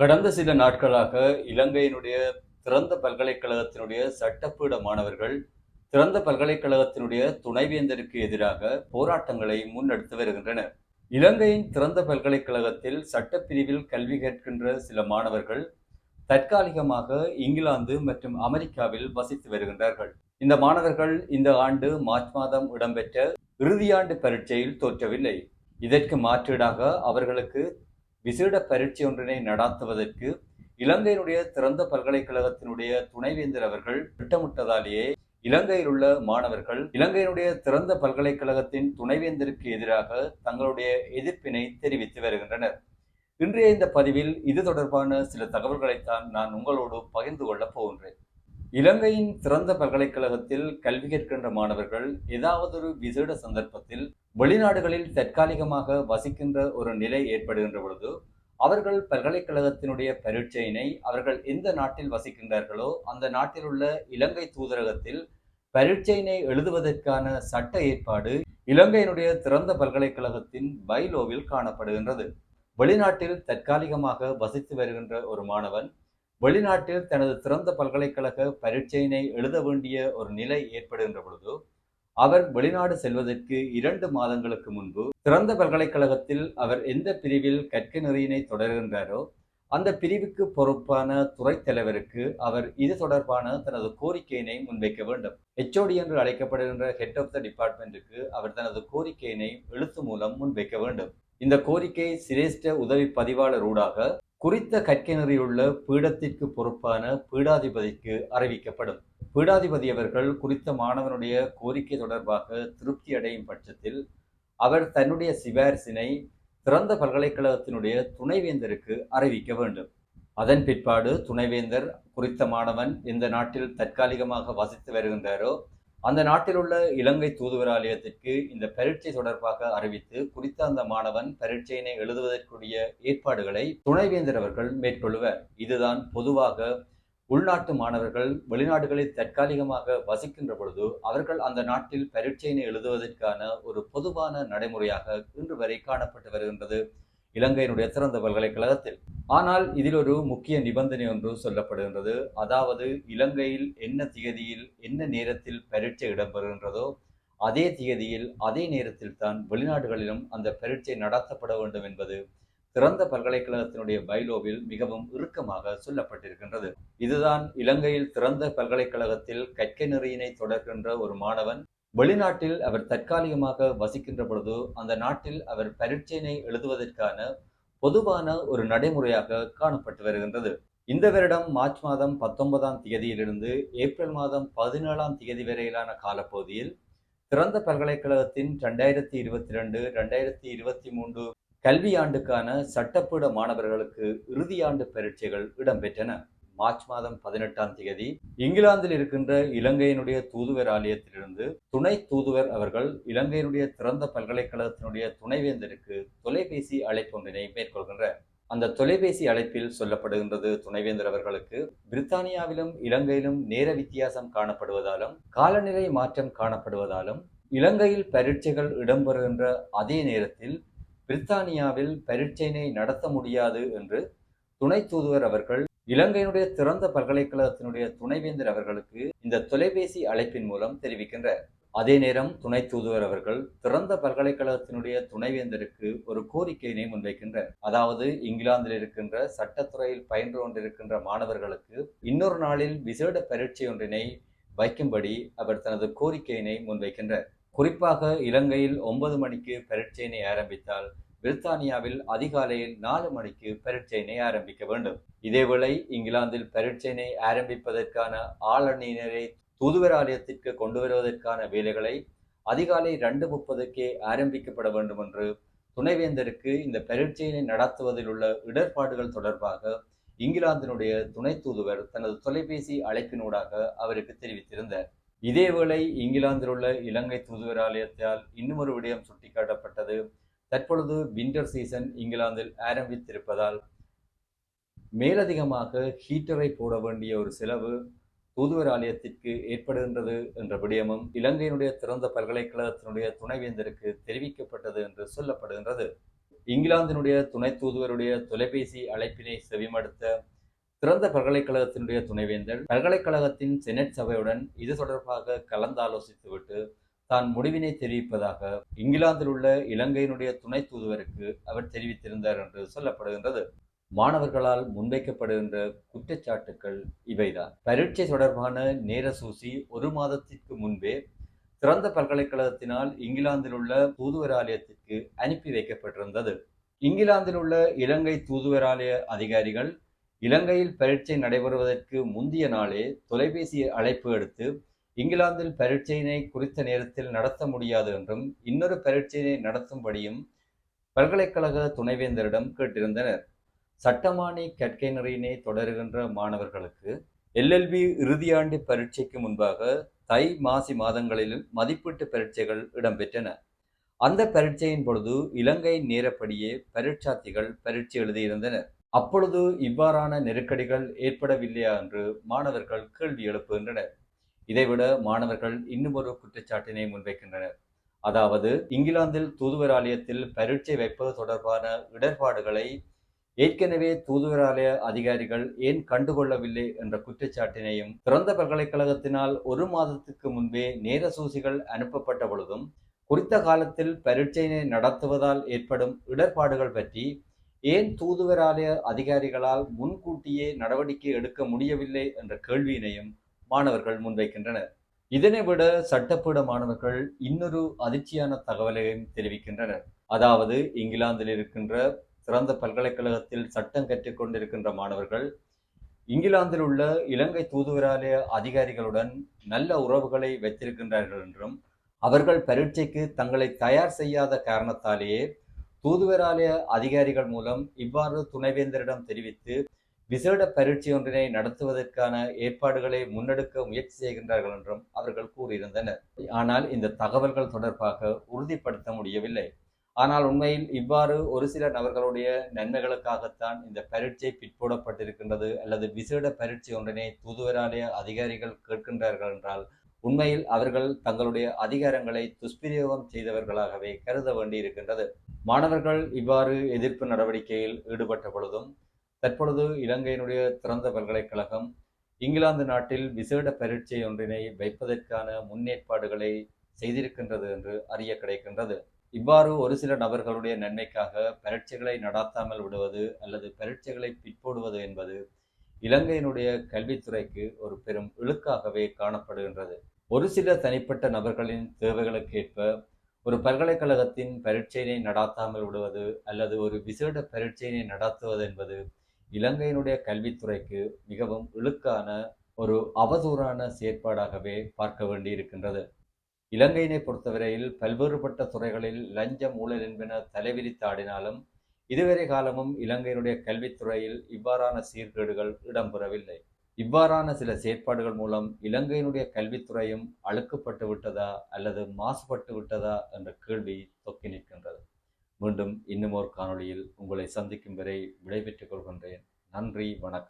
கடந்த சில நாட்களாக இலங்கையினுடைய திறந்த பல்கலைக்கழகத்தினுடைய சட்டப்பீட மாணவர்கள் திறந்த பல்கலைக்கழகத்தினுடைய துணைவேந்தருக்கு எதிராக போராட்டங்களை முன்னெடுத்து வருகின்றனர். இலங்கையின் திறந்த பல்கலைக்கழகத்தில் சட்டப்பிரிவில் கல்வி கேட்கின்ற சில மாணவர்கள் தற்காலிகமாக இங்கிலாந்து மற்றும் அமெரிக்காவில் வசித்து வருகின்றார்கள். இந்த மாணவர்கள் இந்த ஆண்டு மார்ச் மாதம் இடம்பெற்ற இறுதியாண்டு பரீட்சையில் தோற்றவில்லை. இதற்கு மாற்றீடாக அவர்களுக்கு விசேட பரீட்சை ஒன்றினை நடாத்துவதற்கு இலங்கையினுடைய திறந்த பல்கலைக்கழகத்தினுடைய துணைவேந்தர் அவர்கள் திட்டமிட்டதாலேயே இலங்கையில் உள்ள மாணவர்கள் இலங்கையினுடைய திறந்த பல்கலைக்கழகத்தின் துணைவேந்தருக்கு எதிராக தங்களுடைய எதிர்ப்பினை தெரிவித்து வருகின்றனர். இன்றைய இந்த பதிவில் இது தொடர்பான சில தகவல்களைத்தான் நான் உங்களோடு பகிர்ந்து கொள்ளப் போகின்றேன். இலங்கையின் திறந்த பல்கலைக்கழகத்தில் கல்வி கற்கின்ற மாணவர்கள் ஏதாவது ஒரு விசேட சந்தர்ப்பத்தில் வெளிநாடுகளில் தற்காலிகமாக வசிக்கின்ற ஒரு நிலை ஏற்படுகின்ற பொழுது அவர்கள் பல்கலைக்கழகத்தினுடைய பரீட்சையினை அவர்கள் எந்த நாட்டில் வசிக்கின்றார்களோ அந்த நாட்டில் உள்ள இலங்கை தூதரகத்தில் பரீட்சையினை எழுதுவதற்கான சட்ட ஏற்பாடு இலங்கையினுடைய திறந்த பல்கலைக்கழகத்தின் பைலோவில் காணப்படுகின்றது. வெளிநாட்டில் தற்காலிகமாக வசித்து வருகின்ற ஒரு மாணவன் வெளிநாட்டில் தனது திறந்த பல்கலைக்கழக பரீட்சையினை எழுத வேண்டிய ஒரு நிலை ஏற்படுகின்ற பொழுது அவர் வெளிநாடு செல்வதற்கு இரண்டு மாதங்களுக்கு முன்பு திறந்த பல்கலைக்கழகத்தில் அவர் எந்த பிரிவில் கற்க நெறியினை தொடர்கின்றாரோ அந்த பிரிவுக்கு பொறுப்பான துறை தலைவருக்கு அவர் இது தொடர்பான தனது கோரிக்கையினை முன்வைக்க வேண்டும். ஹெச்ஓடி என்று அழைக்கப்படுகின்ற ஹெட் ஆஃப் த டிபார்ட்மெண்ட்டுக்கு அவர் தனது கோரிக்கையினை எழுத்து மூலம் முன்வைக்க வேண்டும். இந்த கோரிக்கை சிரேஷ்ட உதவி பதிவாளர் ஊடாக குறித்த கற்க நெறியுள்ள பீடத்திற்கு பொறுப்பான பீடாதிபதிக்கு அறிவிக்கப்படும். பீடாதிபதி அவர்கள் குறித்த மாணவனுடைய கோரிக்கை தொடர்பாக திருப்தி அடையும் பட்சத்தில் அவர் தன்னுடைய சிபாரிசினை திறந்த பல்கலைக்கழகத்தினுடைய துணைவேந்தருக்கு அறிவிக்க வேண்டும். அதன் பிற்பாடு துணைவேந்தர் குறித்த மாணவன் எந்த நாட்டில் தற்காலிகமாக வசித்து வருகின்றாரோ அந்த நாட்டில் உள்ள இலங்கை தூதுவராலயத்திற்கு இந்த பரீட்சை தொடர்பாக அறிவித்து குறித்த அந்த மாணவன் பரீட்சையினை எழுதுவதற்குரிய ஏற்பாடுகளை துணைவேந்தர் அவர்கள் மேற்கொள்வர். இதுதான் பொதுவாக உள்நாட்டு மாணவர்கள் வெளிநாடுகளில் தற்காலிகமாக வசிக்கின்ற பொழுது அவர்கள் அந்த நாட்டில் பரீட்சையினை எழுதுவதற்கான ஒரு பொதுவான நடைமுறையாக இன்று வரை காணப்பட்டு வருகின்றது இலங்கையினுடைய சிறந்த பல்கலைக்கழகத்தில். ஆனால் இதில் ஒரு முக்கிய நிபந்தனை ஒன்று சொல்லப்படுகின்றது. அதாவது இலங்கையில் என்ன திகதியில் என்ன நேரத்தில் பரீட்சை இடம்பெறுகின்றதோ அதே திகதியில் அதே நேரத்தில் தான் வெளிநாடுகளிலும் அந்த பரீட்சை நடத்தப்பட வேண்டும் என்பது திறந்த பல்கலைக்கழகத்தினுடைய பைலோவில் மிகவும் இறுக்கமாக சொல்லப்பட்டிருக்கின்றது. இதுதான் இலங்கையில் திறந்த பல்கலைக்கழகத்தில் கற்கை நெறியினை தொடர்கின்ற ஒரு மாணவன். வெளிநாட்டில் அவர் தற்காலிகமாக வசிக்கின்ற பொழுது அந்த நாட்டில் அவர் பரீட்சையினை எழுதுவதற்கான பொதுவான ஒரு நடைமுறையாக காணப்பட்டு வருகின்றது. இந்த வருடம் மார்ச் மாதம் பத்தொன்பதாம் தேதியிலிருந்து ஏப்ரல் மாதம் பதினேழாம் தேதி வரையிலான காலப்பகுதியில் திறந்த பல்கலைக்கழகத்தின் ரெண்டாயிரத்தி இருபத்தி ரெண்டு ரெண்டாயிரத்தி இருபத்தி மூன்று கல்வியாண்டுக்கான சட்டப்பீட மாணவர்களுக்கு இறுதியாண்டு பரீட்சைகள் இடம்பெற்றன. மார்ச் மாதம் பதினெட்டாம் தேதி இங்கிலாந்தில் இருக்கின்ற இலங்கையினுடைய தூதுவர் ஆலயத்திலிருந்து துணை தூதுவர் அவர்கள் இலங்கையினுடைய திறந்த பல்கலைக்கழகத்தினுடைய துணைவேந்தருக்கு தொலைபேசி அழைப்பொன்றினை மேற்கொள்கின்றார் அந்த தொலைபேசி அழைப்பில் சொல்லப்படுகின்றது துணைவேந்தர் அவர்களுக்கு பிரித்தானியாவிலும் இலங்கையிலும் நேர வித்தியாசம் காணப்படுவதாலும் காலநிலை மாற்றம் காணப்படுவதாலும் இலங்கையில் பரீட்சைகள் இடம்பெறுகின்ற அதே நேரத்தில் பிரித்தானியாவில் பரீட்சையினை நடத்த முடியாது என்று துணை தூதுவர் அவர்கள் இலங்கையினுடைய திறந்த பல்கலைக்கழகத்தினுடைய துணைவேந்தர் அவர்களுக்கு இந்த தொலைபேசி அழைப்பின் மூலம் தெரிவிக்கின்றார். அதே நேரம் துணை தூதுவர் அவர்கள் திறந்த பல்கலைக்கழகத்தினுடைய துணைவேந்தருக்கு ஒரு கோரிக்கையினை முன்வைக்கின்றார். அதாவது இங்கிலாந்தில் இருக்கின்ற சட்டத்துறையில் பயின்று கொண்டிருக்கின்ற மாணவர்களுக்கு இன்னொரு நாளில் விசேட பரீட்சை ஒன்றினை வைக்கும்படி அவர் தனது கோரிக்கையினை முன்வைக்கின்றார். குறிப்பாக இலங்கையில் ஒன்பது மணிக்கு பரீட்சையினை ஆரம்பித்தால் பிரித்தானியாவில் அதிகாலையில் நாலு மணிக்கு பரீட்சையினை ஆரம்பிக்க வேண்டும். இதேவேளை இங்கிலாந்தில் பரீட்சையினை ஆரம்பிப்பதற்கான ஆளணியினரை தூதுவர் ஆலயத்திற்கு கொண்டு வருவதற்கான வேலைகளை அதிகாலை ரெண்டு முப்பதுக்கே ஆரம்பிக்கப்பட வேண்டும் என்று துணைவேந்தருக்கு இந்த பரீட்சையினை நடத்துவதில் உள்ள இடர்பாடுகள் தொடர்பாக இங்கிலாந்தினுடைய துணை தூதுவர் தனது தொலைபேசி அழைப்பினூடாக அவருக்கு தெரிவித்திருந்தார். இதேவேளை இங்கிலாந்தில் உள்ள இலங்கை தூதுவர் ஆலயத்தால் இன்னும் ஒரு விடயம் சுட்டிக்காட்டப்பட்டது. தற்பொழுது விண்டர் சீசன் இங்கிலாந்தில் ஆரம்பித்திருப்பதால் மேலதிகமாக ஹீட்டரை போட வேண்டிய ஒரு செலவு தூதுவர் ஆலயத்திற்கு ஏற்படுகின்றது என்ற விடயமும் இலங்கையினுடைய திறந்த பல்கலைக்கழகத்தினுடைய துணைவேந்தருக்கு தெரிவிக்கப்பட்டது என்று சொல்லப்படுகின்றது. இங்கிலாந்தினுடைய துணை தூதுவருடைய தொலைபேசி அழைப்பினை செவிமடுத்த திறந்த பல்கலைக்கழகத்தினுடைய துணைவேந்தர் பல்கலைக்கழகத்தின் செனட் சபையுடன் இது தொடர்பாக கலந்தாலோசித்துவிட்டு தான் முடிவினை தெரிவிப்பதாக இங்கிலாந்தில் உள்ள இலங்கையினுடைய துணை தூதுவருக்கு அவர் தெரிவித்திருந்தார் என்று சொல்லப்படுகின்றது. மாணவர்களால் முன்வைக்கப்படுகின்ற குற்றச்சாட்டுக்கள் இவைதான். பரீட்சை தொடர்பான நேர சூசி ஒரு மாதத்திற்கு முன்பே திறந்த பல்கலைக்கழகத்தினால் இங்கிலாந்தில் உள்ள தூதுவராலயத்திற்கு அனுப்பி வைக்கப்பட்டிருந்தது. இங்கிலாந்தில் உள்ள இலங்கை தூதுவராலய அதிகாரிகள் இலங்கையில் பரீட்சை நடைபெறுவதற்கு முந்தைய நாளே தொலைபேசி அழைப்பு எடுத்து இங்கிலாந்தில் பரீட்சையினை குறித்த நேரத்தில் நடத்த முடியாது என்றும் இன்னொரு பரீட்சையினை நடத்தும்படியும் பல்கலைக்கழக துணைவேந்தரிடம் கேட்டிருந்தனர். சட்டமானி கற்கைநெறியினை தொடருகின்ற மாணவர்களுக்கு எல்எல்பி இறுதியாண்டு பரீட்சைக்கு முன்பாக தை மாசி மாதங்களிலும் மதிப்பீட்டு பரீட்சைகள் இடம்பெற்றன. அந்த பரீட்சையின் பொழுது இலங்கை நேரப்படியே பரீட்சார்த்திகள் பரீட்சை எழுதியிருந்தனர். அப்பொழுது இவ்வாறான நெருக்கடிகள் ஏற்படவில்லையா என்று மாணவர்கள் கேள்வி எழுப்புகின்றனர். இதைவிட மாணவர்கள் இன்னும் ஒரு குற்றச்சாட்டினை முன்வைக்கின்றனர். அதாவது இங்கிலாந்தில் தூதுவராலயத்தில் பரீட்சை வைப்பது தொடர்பான இடர்பாடுகளை ஏற்கனவே தூதுவராலய அதிகாரிகள் ஏன் கண்டுகொள்ளவில்லை என்ற குற்றச்சாட்டினையும் திறந்த பல்கலைக்கழகத்தினால் ஒரு மாதத்துக்கு முன்பே நேர சூசிகள் அனுப்பப்பட்ட பொழுதும் குறித்த காலத்தில் பரீட்சையினை நடத்துவதால் ஏற்படும் இடர்பாடுகள் பற்றி ஏன் தூதுவராலய அதிகாரிகளால் முன்கூட்டியே நடவடிக்கை எடுக்க முடியவில்லை என்ற கேள்வியினையும் மாணவர்கள் முன்வைக்கின்றனர். இதனை விட சட்டப்பீட மாணவர்கள் இன்னொரு அதிர்ச்சியான தகவலையும் தெரிவிக்கின்றனர். அதாவது இங்கிலாந்தில் இருக்கின்ற சிறந்த பல்கலைக்கழகத்தில் சட்டம் கற்றுக்கொண்டிருக்கின்ற மாணவர்கள் இங்கிலாந்தில் உள்ள இலங்கை தூதுவராலய அதிகாரிகளுடன் நல்ல உறவுகளை வைத்திருக்கின்றார்கள் என்றும் அவர்கள் பரீட்சைக்கு தங்களை தயார் செய்யாத காரணத்தாலேயே தூதுவராலய அதிகாரிகள் மூலம் இவ்வாறு துணைவேந்தரிடம் தெரிவித்து விசேட பரீட்சை ஒன்றினை நடத்துவதற்கான ஏற்பாடுகளை முன்னெடுக்க முயற்சி செய்கின்றார்கள் என்றும் அவர்கள் கூறியிருந்தனர். ஆனால் இந்த தகவல்கள் தொடர்பாக உறுதிப்படுத்த முடியவில்லை. ஆனால் உண்மையில் இவ்வாறு ஒரு சில நபர்களுடைய நன்மைகளுக்காகத்தான் இந்த பரீட்சை பிற்போடப்பட்டிருக்கின்றது அல்லது விசேட பரீட்சை ஒன்றினை தூதுவராலய அதிகாரிகள் கேட்கின்றார்கள் என்றால் உண்மையில் அவர்கள் தங்களுடைய அதிகாரங்களை துஷ்பிரயோகம் செய்தவர்களாகவே கருத வேண்டியிருக்கின்றது. மாணவர்கள் இவ்வாறு எதிர்ப்பு நடவடிக்கையில் ஈடுபட்ட பொழுதும் தற்பொழுது இலங்கையினுடைய திறந்த பல்கலைக்கழகம் இங்கிலாந்து நாட்டில் விசேட பரீட்சை ஒன்றினை வைப்பதற்கான முன்னேற்பாடுகளை செய்திருக்கின்றது என்று அறிய கிடைக்கின்றது. இவ்வாறு ஒரு சில நபர்களுடைய நன்மைக்காக பரீட்சைகளை நடாத்தாமல் விடுவது அல்லது பரீட்சைகளை பிற்போடுவது என்பது இலங்கையினுடைய கல்வித்துறைக்கு ஒரு பெரும் இழுக்காகவே காணப்படுகின்றது. ஒரு சில தனிப்பட்ட நபர்களின் தேவைகளுக்கேற்ப ஒரு பல்கலைக்கழகத்தின் பரீட்சையினை நடாத்தாமல் விடுவது அல்லது ஒரு விசேட பரீட்சையினை நடாத்துவது என்பது இலங்கையினுடைய கல்வித்துறைக்கு மிகவும் இழுக்கான ஒரு அவதூறான செயற்பாடாகவே பார்க்க வேண்டியிருக்கின்றது. இலங்கையினை பொறுத்தவரையில் பல்வேறுபட்ட துறைகளில் லஞ்சம் ஊழல் என்பன தலைவிரித்தாடினாலும் இதுவரை காலமும் இலங்கையினுடைய கல்வித்துறையில் இவ்வாறான சீர்கேடுகள் இடம்பெறவில்லை. இவ்வாறான சில செயற்பாடுகள் மூலம் இலங்கையினுடைய கல்வித்துறையும் அழுக்கப்பட்டு விட்டதா அல்லது மாசுபட்டு விட்டதா என்ற கேள்வி தொக்கி நிற்கின்றது. மீண்டும் இன்னும் ஒரு காணொளியில் உங்களை சந்திக்கும் வரை விடைபெற்றுக் கொள்கின்றேன். நன்றி வணக்கம்.